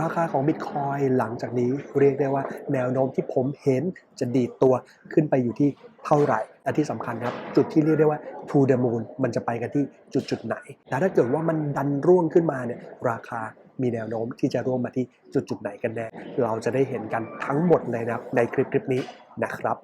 ราคาของบิตคอยหลังจากนี้เรียกได้ว่าแนวโน้มที่ผมเห็นจะดีดตัวขึ้นไปอยู่ที่เท่าไหร่และที่สำคัญครับ จุดที่เรียกได้ว่า to the moon มันจะไปกันที่จุดจุดไหน และถ้าเกิดว่ามันดันร่วงขึ้นมาเนี่ยราคามีแนวโน้มที่จะร่วงมาที่จุดจุดไหนกันแน่ เราจะได้เห็นกันทั้งหมดเลยนะครับในคลิปคลิปนี้นะครับ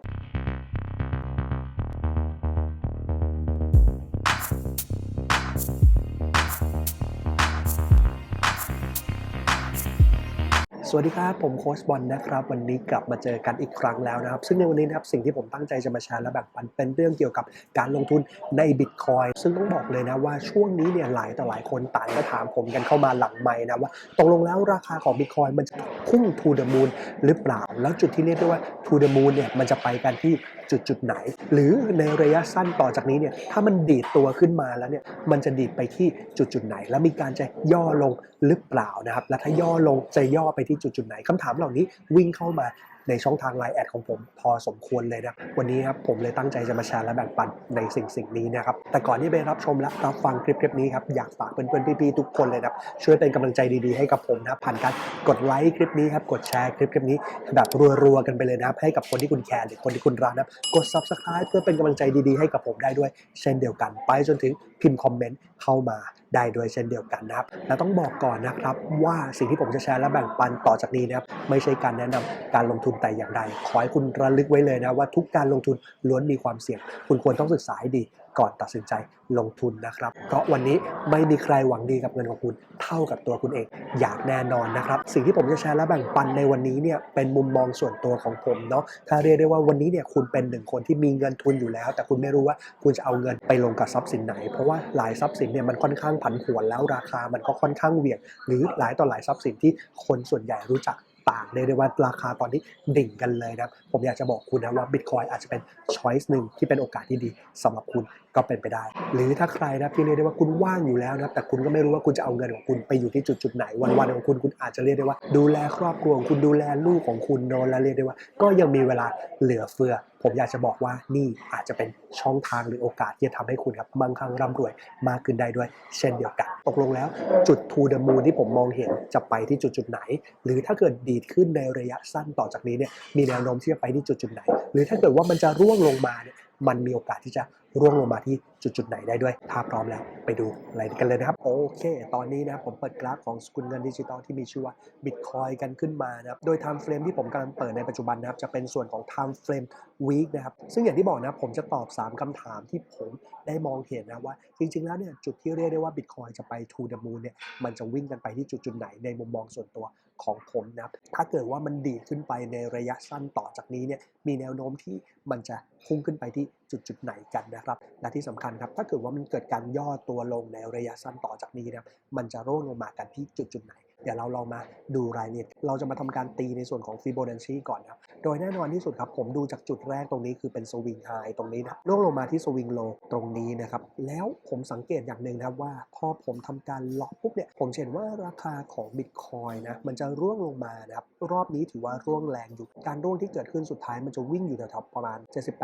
สวัสดีครับ ผมโค้ชบอลนะครับ วันนี้กลับมาเจอกันอีกครั้งแล้วนะครับ ซึ่งในวันนี้นะครับสิ่งที่ผมตั้งใจจะมาแชร์และแบ่งปันเป็นเรื่องเกี่ยวกับการลงทุนในบิตคอยซึ่งต้องบอกเลยนะว่าช่วงนี้เนี่ยหลายต่อหลายคนต่างก็ถามผมกันเข้ามาหลังไม่นะว่าตกลงแล้วราคาของบิตคอยมันจะพุ่งทูเดอะมูนหรือเปล่า แล้วจุดที่เรียกได้ว่าทูเดอะมูนเนี่ยมันจะไปกันที่ จุดจุดไหน หรือในระยะสั้นต่อจากนี้เนี่ยถ้ามันดีดตัวขึ้นมาแล้วเนี่ยมันจะดีดไปที่จุดจุดไหน แล้วมีการจะย่อลงหรือเปล่านะครับ และถ้าย่อลงจะย่อไปที่จุดจุดไหนคำถามเหล่านี้วิ่งเข้ามา ในช่องทางไลน์แอดของผมพอสมควรเลยนะวันนี้ครับผมเลยตั้งใจจะมาแชร์และแบ่งปันในสิ่งสิ่งนี้นะครับแต่ก่อนที่ไปรับชมและรับฟังคลิปคลิปนี้ครับอยากฝากเพื่อนๆพี่ๆทุกคนเลยนะครับช่วยเป็นกำลังใจดีๆให้กับผมนะผ่านการกดไลค์คลิปนี้ครับกดแชร์คลิปคลิปนี้แบบรัวๆกันไปเลยนะครับให้กับคนที่คุณแคร์หรือคนที่คุณรักนะครับกด subscribe เพื่อเป็นกำลังใจดีๆให้กับผมได้ด้วย เช่นเดียวกัน ไปจนถึงพิมพ์คอมเมนต์เข้ามาได้ด้วยเช่นเดียวกันนะครับและต้องบอกก่อนนะครับว่าสิ่งที่ผมจะแชร์และแบ่งปันต่อจากนี้นะครับ ไม่ใช่การแนะนำการลงทุนแต่อย่างใด ขอให้คุณระลึกไว้เลยนะว่าทุกการลงทุนล้วนมีความเสี่ยง คุณควรต้องศึกษาให้ดีก่อนตัดสินใจลงทุนนะครับ เพราะวันนี้ไม่มีใครหวังดีกับเงินของคุณเท่ากับตัวคุณเอง อยากแน่นอนนะครับ สิ่งที่ผมจะแชร์และแบ่งปันในวันนี้เนี่ยเป็นมุมมองส่วนตัวของผมเนาะถ้าเรียกได้ว่าวันนี้เนี่ยคุณเป็นหนึ่งคนที่มีเงินทุนอยู่แล้ว แต่คุณไม่รู้ว่าคุณจะเอาเงินไปลงกับทรัพย์สินไหน เพราะว่าหลายทรัพย์สินเนี่ยมันค่อนข้างผันผวนแล้วราคามันก็ค่อนข้างเหวี่ยง หรือหลายต่อหลายทรัพย์สินที่คนส่วนใหญ่รู้จัก ต่างเรียกได้ว่าราคาตอนนี้ดิ่งกันเลยนะผมอยากจะบอกคุณนะว่าบิตคอยอาจจะเป็นช้อยส์หนึ่งที่เป็นโอกาสที่ดีสำหรับคุณก็เป็นไปได้ หรือถ้าใครนะที่เรียกได้ว่าคุณว่างอยู่แล้วนะแต่คุณก็ไม่รู้ว่าคุณจะเอาเงินของคุณไปอยู่ที่จุดจุดๆไหนวันๆของคุณคุณอาจจะเรียกได้ว่า ดูแลครอบครัวของคุณดูแลลูกของคุณนอนแล้วเรียกได้ว่า ก็ยังมีเวลาเหลือเฟือ ผมอยากจะบอกว่านี่อาจจะเป็นช่องทางหรือโอกาสที่จะทำให้คุณครับมั่งคั่งร่ำรวยมากขึ้นได้ด้วย เช่นเดียวกัน ตกลงแล้วจุดทูเดมูนที่ผมมองเห็นจะไปที่จุดจุดไหน หรือถ้าเกิดดีดขึ้นในระยะสั้นต่อจากนี้เนี่ยมีแนวโน้มที่จะไปที่จุดจุดไหน หรือถ้าเกิดว่ามันจะร่วงลงมาเนี่ยมันมีโอกาสที่จะร่วงลงมาที่จุดๆไหนได้ด้วย ถ้าพร้อมแล้วไปดูอะไรกันเลยนะครับ โอเค ตอนนี้นะครับผมเปิดกราฟของสกุลเงินดิจิตอลที่มีชื่อว่า Bitcoin กันขึ้นมานะครับ โดย time frame ที่ผมกำลังเปิดในปัจจุบันนะครับ จะเป็นส่วนของ time frame week นะครับ ซึ่งอย่างที่บอกนะผมจะตอบ 3คำถามที่ผมได้มองเห็นนะว่า จริงๆแล้วเนี่ยจุดที่เรียกได้ว่า Bitcoin จะไป to the moon เนี่ยมันจะวิ่งกันไปที่จุดๆไหนในมุมมองส่วนตัวของผมนะครับ ถ้าเกิดว่ามันดีขึ้นไปในระยะสั้นต่อจากนี้เนี่ยมีแนวโน้มที่มันจะพุ่งขึ้นไปที่ จุดจุดๆไหนกันนะครับ และที่สำคัญครับถ้าเกิดว่ามันเกิดการย่อตัวลงในระยะสั้นต่อจากนี้นะครับมันจะร่วงลงมากันที่จุดจุดๆไหน เดี๋ยวเราลองมาดูรายละเอียด เราจะมาทำการตีในส่วนของฟิโบนัชชีก่อนครับ โดยแน่นอนที่สุดครับผมดูจากจุดแรกตรงนี้คือเป็นสวิงไฮตรงนี้นะร่วงลงมาที่สวิงโลตรงนี้นะครับ แล้วผมสังเกตอย่างหนึ่งนะครับว่า พอผมทำการล็อกปุ๊บเนี่ย ผมเห็นว่าราคาของบิตคอยนะมันจะร่วงลงมานะครับ รอบนี้ถือว่าร่วงแรงอยู่ การร่วงที่เกิดขึ้นสุดท้ายมันจะวิ่งอยู่แถวๆประมาณ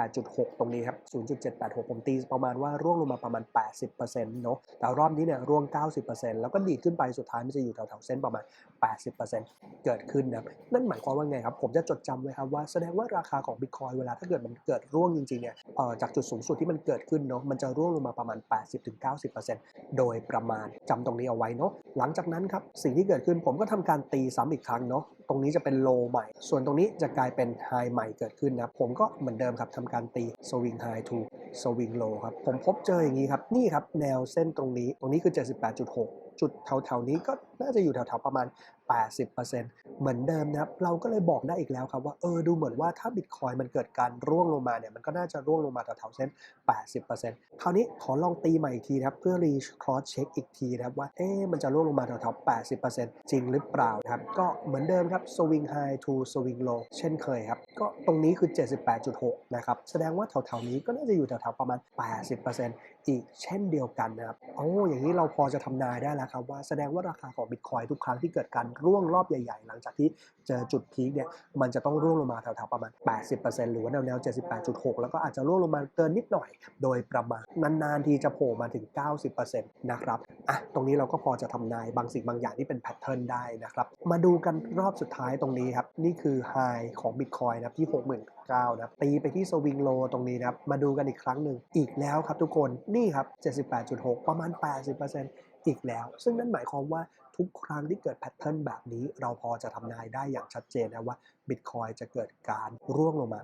78.6 ตรงนี้ครับ 0.786 ผมตีประมาณว่าร่วงลงมาประมาณ 80%เนาะแต่รอบนี้เนี่ยร่วง 90%แล้วก็ดีดขึ้นไปสุดท้ายมันจะอยู่แถวๆเส้นประมาณ 80%เกิดขึ้นนะนั่นหมายความว่าไงครับ ผมจะจดจำไว้ครับว่าแสดงว่าราคาของบิตคอยเวลาถ้าเกิดมันเกิดร่วงจริงๆเนี่ยจากจุดสูงสุดที่มันเกิดขึ้นเนาะมันจะร่วงลงมาประมาณ 80-90%โดยประมาณจำตรงนี้เอาไว้เนาะหลังจากนั้นครับสิ่งที่เกิดขึ้นผมก็ทำการตีซ้ำอีกครั้งเนาะตรงนี้จะเป็นโลใหม่ ส่วนตรงนี้จะกลายเป็นไฮใหม่เกิดขึ้นนะผมก็เหมือนเดิมครับทำการตีสวิงไฮทูสวิงโลครับผมพบเจออย่างนี้ครับ นี่ครับแนวเส้นตรงนี้ ตรงนี้คือ 78.6 จุดแถวๆนี้ก็น่าจะอยู่แถวๆประมาณ 80%เหมือนเดิมนะครับ เราก็เลยบอกได้อีกแล้วครับว่าเออดูเหมือนว่าถ้าบิตคอยมันเกิดการร่วงลงมาเนี่ยมันก็น่าจะร่วงลงมาแถวๆเส้น 80%คราวนี้ขอลองตีใหม่อีกทีนะครับเพื่อรีครอสเช็คอีกทีนะครับว่าเอ๊ะมันจะร่วงลงมาแถวๆ80%จริงหรือเปล่านะครับก็เหมือนเดิมครับ swing high to swing low เช่นเคยครับก็ตรงนี้คือ 78.6 นะครับแสดงว่าแถวๆนี้ก็น่าจะอยู่แถวๆประมาณ 80%อีกเช่นเดียวกันนะครับโอ้อย่างนี้เราพอจะทำนายได้แล้วครับว่าแสดงว่าราคาของของบิตคอยทุกครั้งที่เกิดการร่วงรอบใหญ่ๆ หลังจากที่เจอจุดพีคเนี่ยมันจะต้องร่วงลงมาแถวๆประมาณ 80%หรือว่าแนวๆ 78.6 แล้วก็อาจจะร่วงลงมาเกินนิดหน่อย โดยประมาณนานๆทีจะโผล่มาถึง 90%นะครับอะตรงนี้เราก็พอจะทำนายบางสิ่งบางอย่างที่เป็นแพทเทิร์นได้นะครับมาดูกันรอบสุดท้ายตรงนี้ครับนี่คือไฮของบิตคอยนะครับที่ 60,000 9นะตีไปที่สวิงโลตรงนี้นะครับ มาดูกันอีกครั้งหนึ่งอีกแล้วครับทุกคนนี่ครับ 78.6 ประมาณ 80%อีกแล้ว ซึ่งนั่นหมายความว่า ทุกครั้งที่เกิดแพทเทิร์นแบบนี้ เราพอจะทำนายได้อย่างชัดเจนนะว่า บิตคอยจะเกิดการร่วงลงมา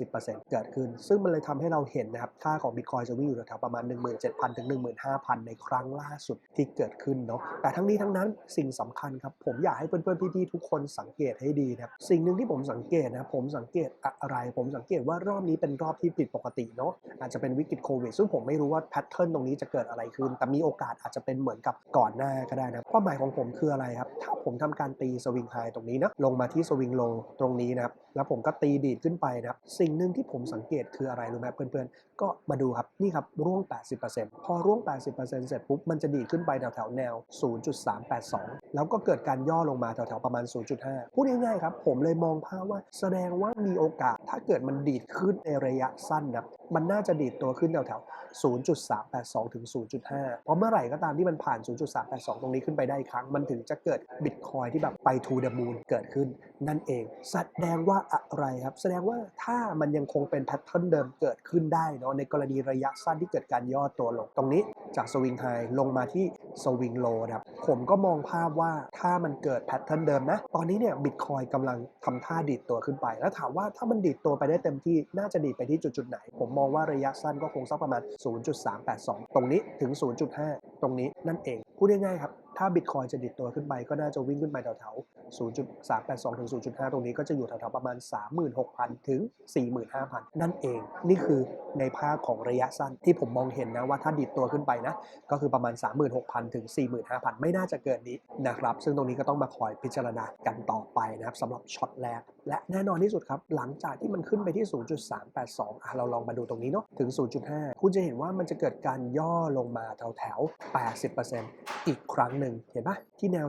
80%เกิดขึ้น ซึ่งมันเลยทำให้เราเห็นนะครับ ค่าของบิตคอยจะวิ่งอยู่แถวๆประมาณ 17,000 ถึง 15,000 ในครั้งล่าสุดที่เกิดขึ้นเนาะ แต่ทั้งนี้ทั้งนั้นสิ่งสำคัญครับ ผมอยากให้เพื่อนๆ พี่ๆ ทุกคนสังเกตให้ดีนะครับ สิ่งหนึ่งที่ผมสังเกตนะผมสังเกตอะไร ผมสังเกตว่ารอบนี้เป็นรอบที่ผิดปกติเนาะ อาจจะเป็นวิกฤตโควิด ซึ่งผมไม่รู้ว่าแพทเทิร์นตรงนี้จะเกิดอะไรขึ้น แต่มีโอกาสอาจจะเป็นเหมือนกับก่อนหน้าก็ได้นะความหมายของผมคืออะไรครับ ถ้าผมทำการตีสวิงไฮตรงนี้นะลงมาที่สวิงโลตรงนี้นะครับ แล้วผมก็ตีดีดขึ้นไปนะครับ สิ่งหนึ่งที่ผมสังเกตคืออะไรรู้ไหมเพื่อนๆ ก็มาดูครับ นี่ครับร่วง 80%พอร่วง 80%เสร็จปุ๊บ มันจะดีดขึ้นไปแถวๆแนว 0.382 แล้วก็เกิดการย่อลงมาแถวๆประมาณ 0.5 พูดง่ายๆครับ ผมเลยมองภาพว่าแสดงว่ามีโอกาสถ้าเกิดมันดีดขึ้นในระยะสั้นนะมันน่าจะดีดตัวขึ้นแถวๆ0.382 ถึง 0.5 เพราะเมื่อไหร่ก็ตามที่มันผ่าน 0.382 ตรงนี้ขึ้นไปได้ครั้ง มันถึงจะเกิดบิตคอยที่แบบไป to the moon เกิดขึ้นนั่นเองแสดงว่าอะไรครับ แสดงว่าถ้ามันยังคงเป็นแพทเทิร์นเดิมเกิดขึ้นได้เนาะในกรณีระยะสั้นที่เกิดการย่อตัวลง ตรงนี้จากสวิงไฮลงมาที่สวิงโลนะครับผมก็มองภาพว่าถ้ามันเกิดแพทเทิร์นเดิมนะ ตอนนี้เนี่ยบิตคอยกำลังทำท่าดีดตัวขึ้นไป แล้วถามว่าถ้ามันดีดตัวไปได้เต็มที่น่าจะดีดไปที่จุดๆไหน ผมมองว่าระยะสั้นก็คงสักประมาณ 0.382 ตรงนี้ถึง 0.5 ตรงนี้นั่นเองพูดง่ายๆครับ ถ้าบิตคอยจะดิดตัวขึ้นไปก็น่าจะวิ่งขึ้นไปแถวๆ0.382ถึง0.5 ตรงนี้ก็จะอยู่แถวๆประมาณ 36,000 ถึง 45,000 นั่นเอง นี่คือในภาพของระยะสั้นที่ผมมองเห็นนะว่าถ้าดิดตัวขึ้นไปนะ ก็คือประมาณ 36,000 ถึง 45,000 ไม่น่าจะเกินนี้นะครับ ซึ่งตรงนี้ก็ต้องมาคอยพิจารณากันต่อไปนะครับสำหรับช็อตแรก และแน่นอนที่สุดครับ หลังจากที่มันขึ้นไปที่ 0.382อะเราลองมาดูตรงนี้เนาะถึง 0.5 คุณจะเห็นว่ามันจะเกิดการย่อลงมาแถวแถวๆ80%อีกครั้งหนึ่งเห็นปะที่แนว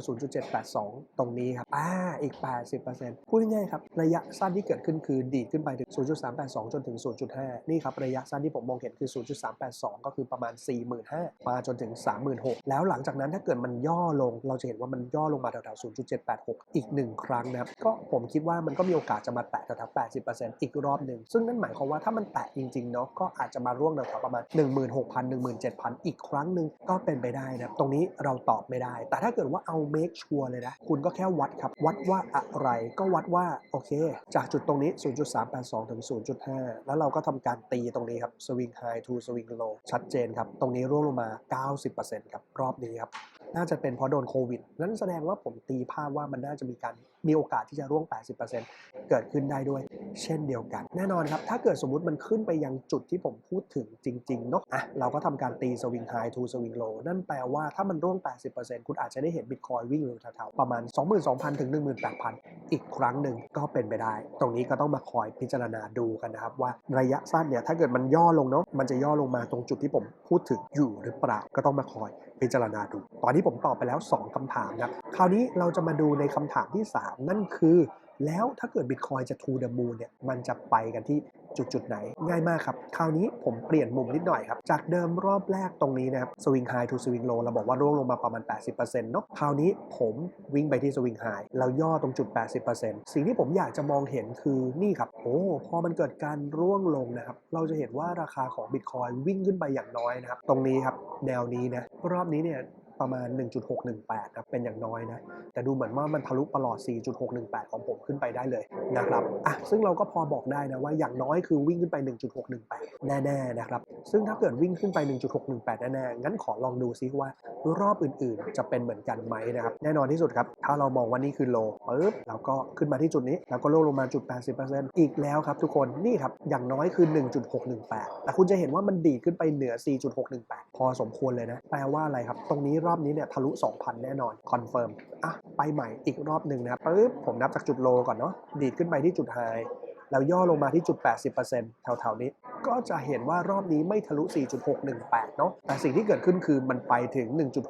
0.782 ตรงนี้ครับอ่าอีก 80%พูดง่ายๆครับ ระยะสั้นที่เกิดขึ้นคือดีดขึ้นไปถึง 0.382 จนถึง 0.5 นี่ครับ ระยะสั้นที่ผมมองเห็นคือ 0.382 ก็คือประมาณ 45,000มาจนถึง 36,000 แล้วหลังจากนั้นถ้าเกิดมันย่อลงเราจะเห็นว่ามันย่อลงมาแถวๆ 0.786 อีก 1 ครั้งนะครับก็ผมคิดว่ามันก็มีโอกาสจะมาแตะแถวๆ 80%อีกรอบหนึ่งซึ่งนั่นหมายความว่าถ้ามันแตะจริงๆเนาะก็อาจจะมาร่วงแถวๆประมาณ 16,000 17,000 อีกครั้งหนึ่งก็เป็นไปได้นะตรงนี้เราตอบไม่ได้แต่ถ้าเกิดว่าเอาเมคชัวร์เลยนะ คุณก็แค่วัดครับ วัดว่าอะไรก็วัดว่า โอเค จากจุดตรงนี้ 0.382 ถึง 0.5 แล้วเราก็ทำการตีตรงนี้ครับสวิงไฮทูสวิงโลชัดเจนครับ ตรงนี้ร่วงลงมา 90%ครับ รอบนี้ครับ น่าจะเป็นเพราะโดนโควิด นั่นแสดงว่าผมตีภาพว่ามันน่าจะมีการมีโอกาสที่จะร่วง 80%เกิดขึ้นได้ด้วย เช่นเดียวกัน แน่นอนครับ ถ้าเกิดสมมุติมันขึ้นไปยังจุดที่ผมพูดถึงจริงๆเนาะอะเราก็ทำการตีสวิงไฮทูสวิงโลนั่นแปลว่าถ้ามันร่วง 80%คุณอาจจะได้เห็นบิตคอยวิ่งอยู่แถวๆประมาณ 22,000 ถึง 18,000 อีกครั้งหนึ่งก็เป็นไปได้ ตรงนี้ก็ต้องมาคอยพิจารณาดูกันนะครับว่าระยะสั้นเนี่ยถ้าเกิดมันย่อลงเนาะมันจะย่อลงมาตรงจุดที่ผมพูดถึงอยู่หรือเปล่าก็ต้องมาคอยพิจารณาดู ตอนนี้ผมตอบไปแล้ว 2คำถามนะครับคราวนี้เราจะมาดูในคำถามที่ 3 นั่นคือ แล้วถ้าเกิดบิตคอยจะ to the moon เนี่ยมันจะไปกันที่จุดจุดๆไหน ง่ายมากครับ คราวนี้ผมเปลี่ยนมุมนิดหน่อยครับ จากเดิมรอบแรกตรงนี้นะครับ swing high to swing low เราบอกว่าร่วงลงมาประมาณ 80%เนาะคราวนี้ผมวิ่งไปที่ swing high แล้วย่อตรงจุด 80%สิ่งที่ผมอยากจะมองเห็นคือนี่ครับ โอ้พอมันเกิดการร่วงลงนะครับเราจะเห็นว่าราคาของบิตคอยวิ่งขึ้นไปอย่างน้อยนะครับตรงนี้ครับแนวนี้นะรอบนี้เนี่ย ประมาณ 1.618ครับเป็นอย่างน้อยนะ แต่ดูเหมือนว่ามันทะลุประหลอด 4.618 ของผมขึ้นไปได้เลยนะครับอะซึ่งเราก็พอบอกได้นะว่าอย่างน้อยคือวิ่งขึ้นไป 1.618 แน่ๆนะครับ ซึ่งถ้าเกิดวิ่งขึ้นไป 1.618 แน่ๆ งั้นขอลองดูซิว่ารอบอื่นๆ จะเป็นเหมือนกันไหมนะครับ แน่นอนที่สุดครับ ถ้าเรามองว่านี่คือโลปึ๊บเราก็ขึ้นมาที่จุดนี้ แล้วก็ลงลงมาจุด 80%อีกแล้วครับทุกคนนี่ครับอย่างน้อยคือ 1.618 แต่คุณจะเห็นว่ามันดีดขึ้นไปเหนือ 4.618 พอสมควรเลยนะแปลว่าอะไรครับตรงนี้รอบนี้เนี่ยทะลุ 2,000 แน่นอนคอนเฟิร์มอะไปใหม่อีกรอบหนึ่งนะครับปึ๊บผมนับจากจุดโลก่อนเนาะดีดขึ้นไปที่จุดไฮ แล้วย่อลงมาที่จุด 80%แถวๆนี้ ก็จะเห็นว่ารอบนี้ไม่ทะลุ 4.618 เนาะแต่สิ่งที่เกิดขึ้นคือมันไปถึง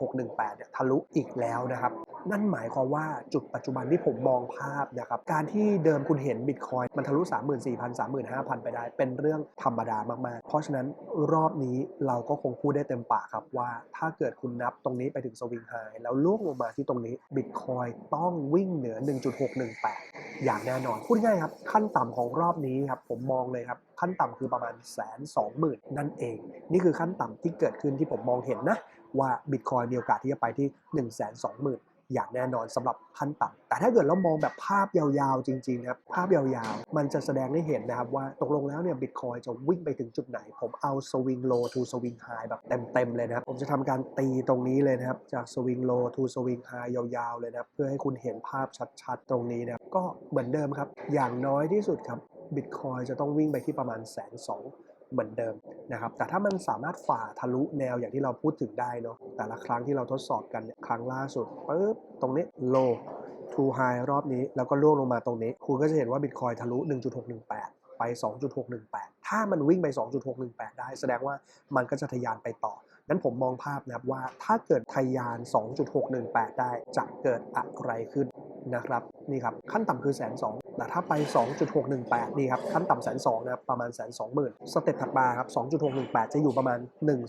1.618 เนี่ยทะลุอีกแล้วนะครับ นั่นหมายความว่าจุดปัจจุบันที่ผมมองภาพนะครับ การที่เดิมคุณเห็นบิตคอยมันทะลุ 34,000 35,000 ไปได้ เป็นเรื่องธรรมดามากๆ เพราะฉะนั้นรอบนี้เราก็คงพูดได้เต็มปากครับว่า ถ้าเกิดคุณนับตรงนี้ไปถึงสวิงไฮแล้วล่วงลงมาที่ตรงนี้บิตคอยต้องวิ่งเหนือ 1.618 อย่างแน่นอนพูดง่ายครับขั้นต่ำของรอบนี้ครับผมมองเลยครับขั้นต่ำคือประมาณแสนสองหมื่นนั่นเอง นี่คือขั้นต่ำที่เกิดขึ้นที่ผมมองเห็นนะว่าบิตคอยมีโอกาสที่จะไปที่1 2 0 0 0 0อ อย่างแน่นอนสำหรับขั้นต่ำแต่ถ้าเกิดเรามองแบบภาพยาวๆ จริงๆนะครับภาพยาวๆ มันจะแสดงให้เห็นนะครับว่าตกลงแล้วเนี่ยบิตคอยจะวิ่งไปถึงจุดไหน ผมเอาสวิงโลทูสวิงไฮแบบเต็มๆเลยนะครับ ผมจะทำการตีตรงนี้เลยนะครับ จากสวิงโลทูสวิงไฮยาวๆ เลยนะครับ เพื่อให้คุณเห็นภาพชัดๆ ตรงนี้นะครับ ก็เหมือนเดิมครับ อย่างน้อยที่สุดครับบิตคอยจะต้องวิ่งไปที่ประมาณแสนสอง เหมือนเดิมนะครับ แต่ถ้ามันสามารถฝ่าทะลุแนวอย่างที่เราพูดถึงได้เนาะ แต่ละครั้งที่เราทดสอบกันครั้งล่าสุดปุ๊บ ตรงนี้ low to high รอบนี้ แล้วก็ล่วงลงมาตรงนี้ คุณก็จะเห็นว่า Bitcoin ทะลุ 1.618 ไป 2.618 ถ้ามันวิ่งไป 2.618 ได้ แสดงว่ามันก็จะทะยานไปต่อนั้นผมมองภาพนะครับว่าถ้าเกิดทะยาน 2.618 ได้จะเกิดอะไรขึ้นนะครับ นี่ครับ ขั้นต่ำคือแสนสองแต่ถ้าไป 2.618 นี่ครับ ขั้นต่ำแสนสองนะครับ ประมาณแสนสองหมื่นสเต็ปถัดมาครับ 2.618 จะอยู่ประมาณ 1 9 0 0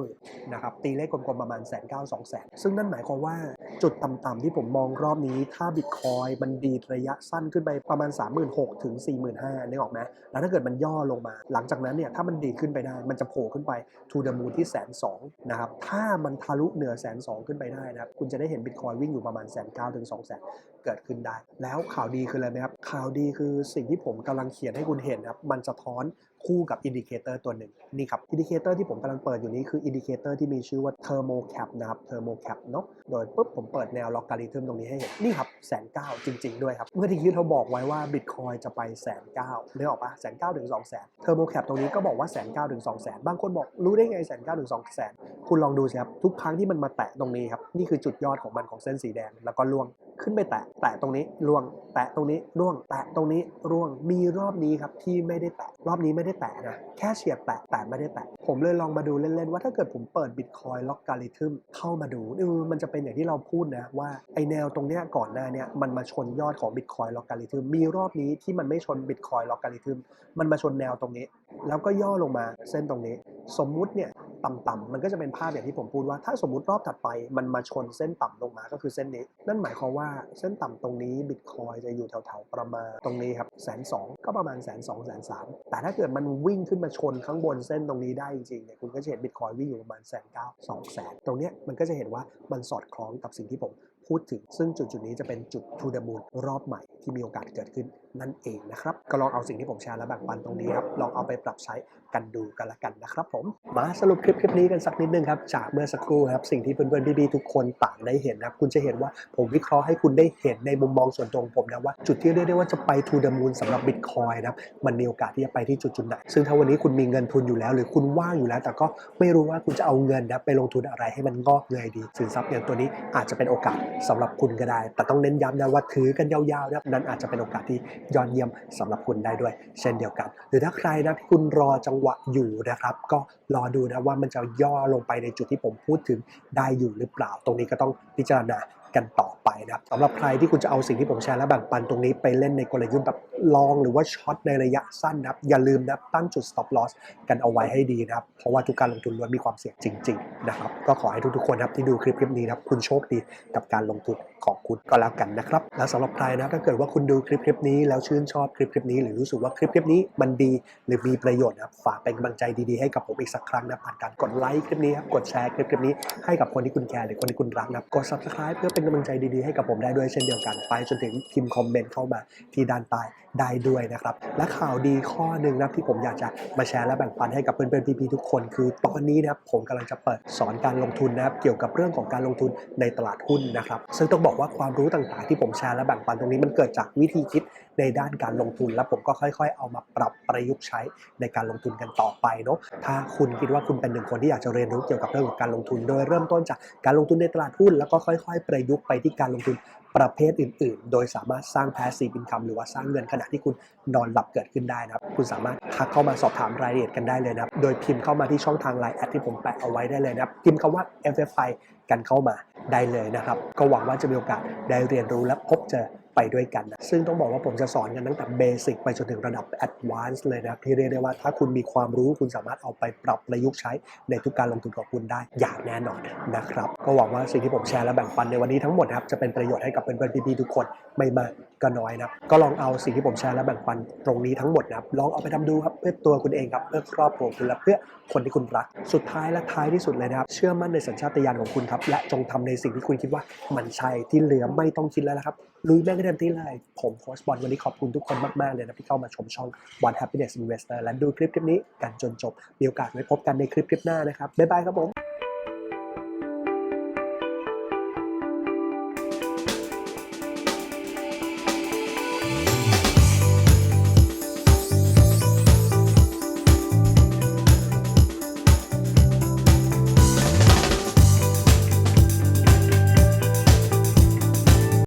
0 0นะครับ ตีเลขกลมๆ ประมาณแสนเก้าสองแสนซึ่งนั่นหมายความว่าจุดต่ำๆที่ผมมองรอบนี้ ถ้าบิตคอยมันดีดระยะสั้นขึ้นไปประมาณ 36,000 ถึง 45,000นึกออกไหมแล้วถ้าเกิดมันย่อลงมา หลังจากนั้นเนี่ยถ้ามันดีขึ้นไปได้ มันจะโผล่ขึ้นไป to the moon ที่แสนสองนะครับถ้ามันทะลุเหนือแสนสองขึ้นไปได้นะครับคุณจะได้เห็นบิตคอยวิ่งอยู่ประมาณแสนเก้าถึงสองแสนเกิดขึ้นได้ แล้วข่าวดีคืออะไรไหมครับ ข่าวดีคือสิ่งที่ผมกำลังเขียนให้คุณเห็นครับ มันสะท้อนคู่กับอินดิเคเตอร์ตัวหนึ่งนี่ครับอินดิเคเตอร์ที่ผมกำลังเปิดอยู่นี้คืออินดิเคเตอร์ที่มีชื่อว่า thermocap นะครับ thermocap เนาะโดยปุ๊บผมเปิดแนวล็อกการิทึมตรงนี้ให้เห็น นี่ครับแสนเก้าจริง ๆ ด้วยครับ เมื่อที่คิดเราบอกไว้ว่าบิตคอยจะไปแสนเก้าเนื้อออกปะแสนเก้าถึงสองแสนเทอร์โมแคปตรงนี้ก็บอกว่าแสนเก้าถึงสองแสนบางคนบอกรู้ได้ไงแสนเก้าถึงสองแสนคุณลองดูสิครับทุกครั้งที่มันมาแตะตรงนี้ครับนี่คือจุดยอดของมันของเส้นสีแดงแล้วก็ล่วง ขึ้นไปแตะ แตะตรงนี้ล่วง แตะตรงนี้ร่วง แตะตรงนี้ร่วง มีรอบนี้ครับที่ไม่ได้แตะ รอบนี้ไม่ได้แตะนะ แค่เฉียดแตะ แต่ไม่ได้แตะ ผมเลยลองมาดูเล่นๆ ว่าถ้าเกิดผมเปิดบิตคอยล็อกการิทึมเข้ามาดูเออมันจะเป็นอย่างที่เราพูดนะว่าไอแนวตรงเนี้ยก่อนหน้าเนี้ยมันมาชนยอดของบิตคอยล็อกการิทึมมีรอบนี้ที่มันไม่ชนบิตคอยล็อกการิทึมมันมาชนแนวตรงนี้ แล้วก็ย่อลงมาเส้นตรงนี้ สมมุติเนี่ย ต่ำๆมันก็จะเป็นภาพอย่างที่ผมพูดว่าถ้าสมมุติรอบถัดไปมันมาชนเส้นต่ำลงมาก็คือเส้นนี้ นั่นหมายความว่าเส้นต่ำตรงนี้บิตคอยจะอยู่แถวๆประมาณตรงนี้ครับแสนสองก็ประมาณแสนสองแสนสามแต่ถ้าเกิดมันวิ่งขึ้นมาชนข้างบนเส้นตรงนี้ได้จริงๆเนี่ยคุณก็จะเห็นบิตคอยวิ่งอยู่ประมาณแสนเก้าสองแสนตรงเนี้ยมันก็จะเห็นว่ามันสอดคล้องกับสิ่งที่ผมพูดถึง ซึ่งจุดจุดๆนี้จะเป็นจุด to the moon รอบใหม่ที่มีโอกาสเกิดขึ้นนั่นเองนะครับ ก็ลองเอาสิ่งที่ผมแชร์และแบ่งปันตรงนี้ครับ ลองเอาไปปรับใช้กันดูกันละกันนะครับผม มาสรุปคลิปคลิปนี้กันสักนิดนึงครับ จากเมื่อสักครู่ครับ สิ่งที่เพื่อนๆพี่ๆทุกคนต่างได้เห็นนะครับ คุณจะเห็นว่าผมวิเคราะห์ให้คุณได้เห็นในมุมมองส่วนตัวของผมนะว่า จุดที่เรียกได้ว่าจะไป to the moon สำหรับ Bitcoin นะครับ มันมีโอกาสที่จะไปที่จุดจุดๆไหน ซึ่งถ้าวันนี้คุณมีเงินทุนอยู่แล้ว หรือคุณว่างอยู่แล้ว แต่ก็ไม่รู้ว่าคุณจะเอาเงินนะไปลงทุนอะไรให้มันงอกเงยดี สินทรัพย์อย่างตัวนี้อาจจะเป็นโอกาสสำหรับคุณก็ได้ แต่ต้องเน้นย้ำนะว่าถือกันยาวๆนะนั่นอาจจะเป็นโอกาสที่ยอดเยี่ยมสำหรับคุณได้ด้วย เช่นเดียวกัน หรือถ้าใครนะที่คุณรอจังหวะอยู่นะครับ ก็รอดูนะว่ามันจะย่อลงไปในจุดที่ผมพูดถึงได้อยู่หรือเปล่า ตรงนี้ก็ต้องพิจารณา กันต่อไปนะครับสำหรับใครที่คุณจะเอาสิ่งที่ผมแชร์และแบ่งปันตรงนี้ไปเล่นในกลยุทธ์แบบลองหรือว่าช็อตในระยะสั้นนะครับ อย่าลืมนะตั้งจุด stop loss กันเอาไว้ให้ดีนะครับ เพราะว่าทุกการลงทุนล้วนมีความเสี่ยงจริง ๆ นะครับ ก็ขอให้ทุกๆคนนะครับที่ดูคลิปคลิปนี้นะครับคุณโชคดีกับการลงทุนของคุณก็แล้วกันนะครับ และสำหรับใครนะถ้าเกิดว่าคุณดูคลิปคลิปนี้แล้วชื่นชอบคลิปคลิปนี้ หรือรู้สึกว่าคลิปคลิปนี้มันดีหรือมีประโยชน์นะครับฝากเป็นกำลังใจดีๆให้กับผมอีกสักครั้งนะผ่านการกดไลค์คลิปนี้ครับกดแชร์คลิปคลิปนี้ให้กับคนที่คุณแคร์หรือคนที่คุณรักนะกด subscribe เพื่อเป็นกำลังใจดีๆให้กับผมได้ด้วยเช่นเดียวกัน ไปจนถึงพิมพ์คอมเมนต์เข้ามาที่ด้านใต้ได้ด้วยนะครับ และข่าวดีข้อหนึ่งนะที่ผมอยากจะมาแชร์และแบ่งปันให้กับเพื่อนๆพี่ๆทุกคน คือตอนนี้นะครับผมกำลังจะเปิดสอนการลงทุนนะครับเกี่ยวกับเรื่องของการลงทุนในตลาดหุ้นนะครับ ซึ่งต้องบอกว่าความรู้ต่างๆ ที่ผมแชร์และแบ่งปันตรงนี้มันเกิดจากวิธีคิดในด้านการลงทุน แล้วผมก็ค่อยๆ เอามาปรับประยุกต์ใช้ในการลงทุนกันต่อไปเนาะถ้าคุณคิดว่าคุณเป็นหนึ่งคนที่อยากจะเรียนรู้เกี่ยวกับเรื่องของการลงทุน โดยเริ่มต้นจากการลงทุนในตลาดหุ้นแล้วก็ค่อย ๆ ประยุกต์ไปที่การลงทุน ประเภทอื่น ๆ โดยสามารถสร้าง passive income หรือว่าสร้างเงินขณะที่คุณนอนหลับเกิดขึ้นได้นะครับ คุณสามารถทักเข้ามาสอบถามรายละเอียดกันได้เลยนะครับ โดยพิมพ์เข้ามาที่ช่องทางไลน์แอดที่ผมแปะเอาไว้ได้เลยนะครับ พิมพ์คำว่า FFI กันเข้ามาได้เลยนะครับ ก็หวังว่าจะมีโอกาสได้เรียนรู้และพบเจอไปด้วยกันนะซึ่งต้องบอกว่าผมจะสอนกันตั้งแต่เบสิกไปจนถึงระดับแอดวานซ์เลยนะที่เรียกได้ว่าถ้าคุณมีความรู้คุณสามารถเอาไปปรับประยุกต์ใช้ในทุกการลงทุนของคุณได้อย่างแน่นอนนะครับ ก็หวังว่าสิ่งที่ผมแชร์และแบ่งปันในวันนี้ทั้งหมดนะครับจะเป็นประโยชน์ให้กับเพื่อนๆพี่ๆทุกคนไม่มาก ก็น้อยนะครับ ก็ลองเอาสิ่งที่ผมแชร์และแบ่งปันตรงนี้ทั้งหมดนะครับ ลองเอาไปทำดูครับเพื่อตัวคุณเองครับเพื่อครอบครัวคุณและเพื่อคนที่คุณรัก สุดท้ายและท้ายที่สุดเลยนะครับ เชื่อมั่นในสัญชาตญาณของคุณครับและจงทำในสิ่งที่คุณคิดว่ามันใช่ที่เหลือไม่ต้องคิดแล้วนะครับลุยแม่งให้เต็มที่เลยผมโค้ชบอลวันนี้ขอบคุณทุกคนมากๆเลยนะที่เข้ามาชมช่อง One Happiness Investor และดูคลิปคลิปนี้กันจนจบมีโอกาสไว้พบกันในคลิปคลิปหน้านะครับบ๊ายบายครับผม